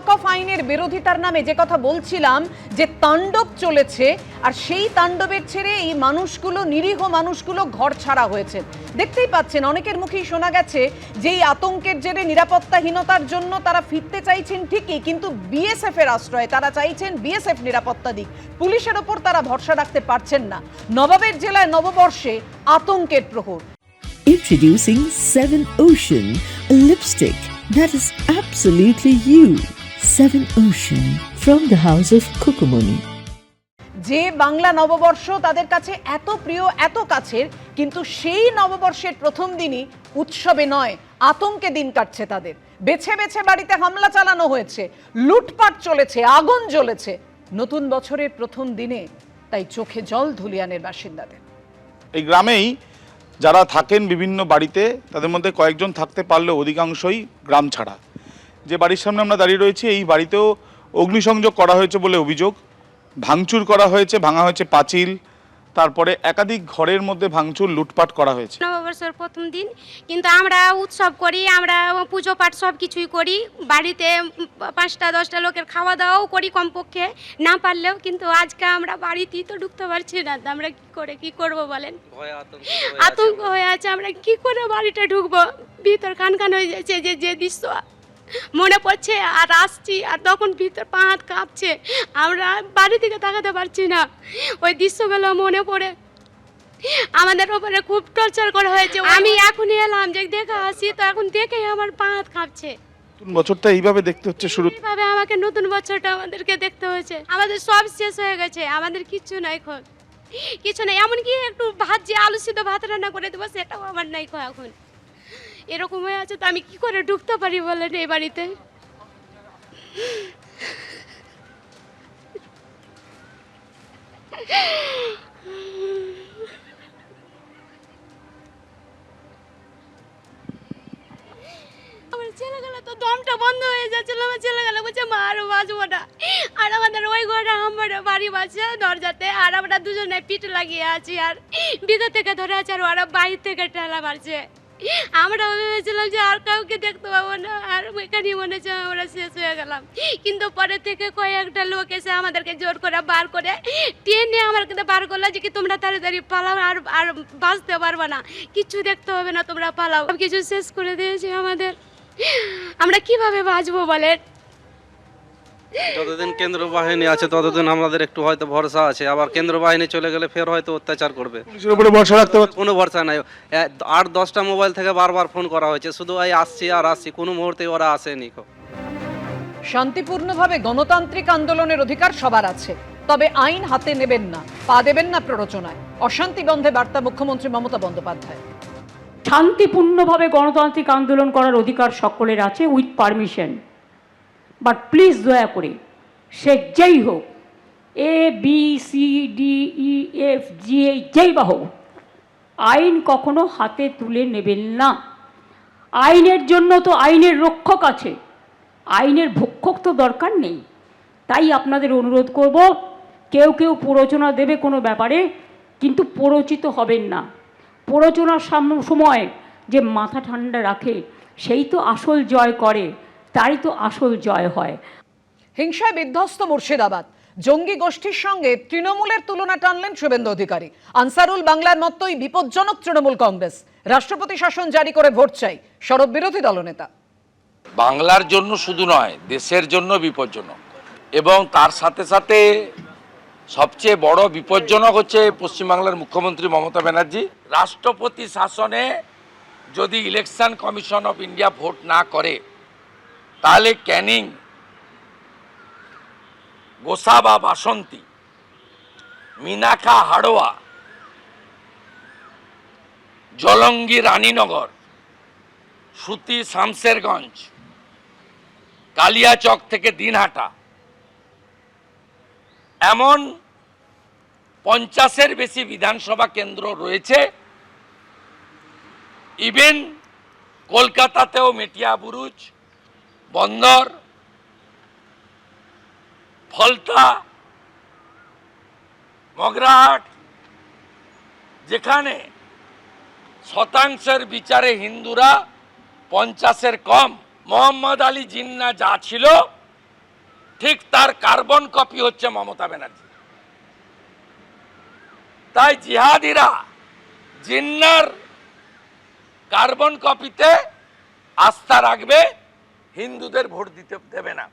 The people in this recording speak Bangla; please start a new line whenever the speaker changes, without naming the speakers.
ওয়াকফ আইনের বিরোধিতার নামে যে কথা বলছিলাম যে তাণ্ডব চলেছে আর সেই তাণ্ডবের ছেড়ে এই মানুষগুলো নিরীহ মানুষগুলো ঘর ছাড়া হয়েছে। দেখতেই পাচ্ছেন অনেকের মুখেই শোনা গেছে যে এই আতঙ্কের জেরে নিরাপত্তাহীনতার জন্য তারা ফিরতে চাইছেন ঠিকই কিন্তু বিএসএফ এর আশ্রয়ে তারা চাইছেন বিএসএফ নিরাপত্তা দিক। পুলিশের ওপর তারা ভরসা রাখতে পারছেন না। নবাবের জেলায় নববর্ষে আতঙ্কের প্রহর।
Introducing Seven Ocean, a lipstick that is absolutely you. Seven Ocean from the house of Kukumuni.
যে বাংলা নববর্ষ তাদের কাছে এত প্রিয় এত কাছের কিন্তু সেই নববর্ষের প্রথম দিনই উৎসবে নয় আতঙ্কে দিন কাটছে তাদের। বেছে বেছে বাড়িতে হামলা চালানো হয়েছে লুটপাট চলেছে আগুন জ্বলেছে। নতুন বছরের প্রথম দিনে তাই চোখে জল ধুলিয়ানের বাসিন্দাদের।
এই গ্রামেই যারা থাকেন বিভিন্ন বাড়িতে তাদের মধ্যে কয়েকজন থাকতে পারলেও অধিকাংশই গ্রাম ছাড়া। যে বাড়ির সামনে আমরা দাঁড়িয়ে রয়েছি এই বাড়িতেও অগ্নিসংযোগ করা হয়েছে বলে অভিযোগ। ভাঙচুর করা হয়েছে ভাঙা হয়েছে পাঁচিল। তারপরে একাধিক ঘরের মধ্যে ভাঙচুর লুটপাট করা হয়েছে।
নববর্ষের প্রথম দিন কিন্তু আমরা উৎসব করি আমরা পুজো পাঠ সব কিছুই করি। বাড়িতে পাঁচটা দশটা লোকের খাওয়া দাওয়াও করি কমপক্ষে। না পারলেও কিন্তু আজকে আমরা বাড়িতেই তো ঢুকতে পারছি না। তো আমরা কি করে কি করব বলেন?
আতঙ্ক
হয়ে আছে আমরা। কি করে বাড়িটা ঢুকবো? ভিতর কান কান হয়ে যাচ্ছে যে যে দৃশ্য। মনে পড়ছে আর আসছি আর তখন ভিতর পা হাত কাঁপছে। আমরা বাড়ি থেকে তাকাতে পারছি না। ওই দৃশ্যগুলো মনে পড়ে। আমাদের ওপরে খুব টর্চার করা হয়েছে। আমি এখনই এলাম যে দেখে আসি তো এখন দেখেই আমার পা হাত কাঁপছে।
নতুন বছরটা এইভাবে দেখতে হচ্ছে শুরু
এইভাবে আমাকে নতুন বছরটা আমাদেরকে দেখতে হয়েছে। আমাদের সব শেষ হয়ে গেছে আমাদের কিচ্ছু নাই এখন। কিছু নাই এমনকি একটু ভাত যে আলু সিদ্ধ ভাত রান্না করে দেবো সেটাও আমার নাই খো এখন। এরকম হয়ে আছে, তো আমি কি করে ঢুকতে পারি বলেন এই বাড়িতে? তো দমটা বন্ধ হয়ে আমার বলছে, মা, আরও আর আমাদের ওই আমার বাড়ি বাজছে দরজাতে, আর আমরা দুজনে পিঠ লাগিয়ে আছি, আর ভিতর থেকে ধরে আছে আর ওরা বাইরে থেকে ঠেলা মারছে। আমরা ভেবেছিলাম যে আর কাউকে দেখতে পাবো না, আর ওইখানেই মনে হচ্ছে আমরা শেষ হয়ে গেলাম। কিন্তু পরে থেকে কয়েকটা লোক এসে আমাদেরকে জোর করে বার করে টেনে কিন্তু বার করল যে কি তোমরা তাড়াতাড়ি পালাও আর আর বাঁচতে পারবে না। কিছু দেখতে হবে না, তোমরা পালাও। কিছু শেষ করে দিয়েছে আমাদের। আমরা কীভাবে বাঁচবো বলেন?
যতদিন কেন্দ্র বাহিনী আছে ততদিন আমাদের একটু হয়তো ভরসা আছে। আবার কেন্দ্র বাহিনী চলে গেলে ফের হয়তো অত্যাচার করবে।
পুলিশের উপরে ভরসা রাখতে
কোনো ভরসা নাই। এ, আট দশটা মোবাইল থেকে বারবার ফোন করা হয়েছে শুধু এই আসছি আর আসছি কোনো মুহূর্তে ওরা আসেনি কো।
শান্তিপূর্ণভাবে গণতান্ত্রিক আন্দোলনের অধিকার সবার আছে। তবে আইন হাতে নেবেন না পা দেবেন না প্ররোচনায়। অশান্তি বন্ধে বার্তা মুখ্যমন্ত্রী মমতা বন্দ্যোপাধ্যায়।
শান্তিপূর্ণভাবে গণতান্ত্রিক আন্দোলন করার অধিকার সকলের আছে উইথ পারমিশন। বাট প্লিজ দয়া করে, সে যেই হোক A B C D E F G এই যেই বা হোক, আইন কখনো হাতে তুলে নেবেন না। আইনের জন্য তো আইনের রক্ষক আছে, আইনের ভক্ষক তো দরকার নেই। তাই আপনাদের অনুরোধ করব, কেউ কেউ প্ররোচনা দেবে কোনো ব্যাপারে, কিন্তু প্ররোচিত হবেন না। প্ররোচনার সাম- সময় যে মাথা ঠান্ডা রাখে, সেই তো আসল জয় করে। তারই তো আসল জয় হয়।
হিংসায় বিধ্বস্ত মুর্শিদাবাদ। জঙ্গি গোষ্ঠীর সঙ্গে তৃণমূলের তুলনা টানলেন শুভেন্দু অধিকারী। আনসারুল বাংলার মতোই বিপজ্জনক তৃণমূল কংগ্রেস। রাষ্ট্রপতি শাসন জারি করে ভোট চাই সরব বিরোধী দলনেতা।
বাংলার জন্য শুধু নয় দেশের জন্য বিপজ্জনক। এবং তার সাথে সাথে সবচেয়ে বড় বিপজ্জনক হচ্ছে পশ্চিমবাংলার মুখ্যমন্ত্রী মমতা ব্যানার্জি। রাষ্ট্রপতি শাসনে যদি election commission of India vote না করে তাহলে ক্যানিং গোসাবা বাসন্তী মিনাখা হাড়োয়া, জলঙ্গি রানীনগর, সুতি শামসেরগঞ্জ, কালিয়াচক থেকে দিনহাটা, এমন পঞ্চাশের বেশি বিধানসভা কেন্দ্র রয়েছে। ইভেন কলকাতাতেও মেটিয়া বুরুজ বন্দর ফলতা মগরাহাট যেখানে শতাংশের বিচারে হিন্দুরা পঞ্চাশের কম। মোহাম্মদ আলী জিন্না যা ছিল, ঠিক তার কার্বন কপি হচ্ছে মমতা ব্যানার্জি। তাই জিহাদিরা জিন্নার কার্বন কপিতে আস্থা রাখবে হিন্দুদের ভোট দিতে দেবে না।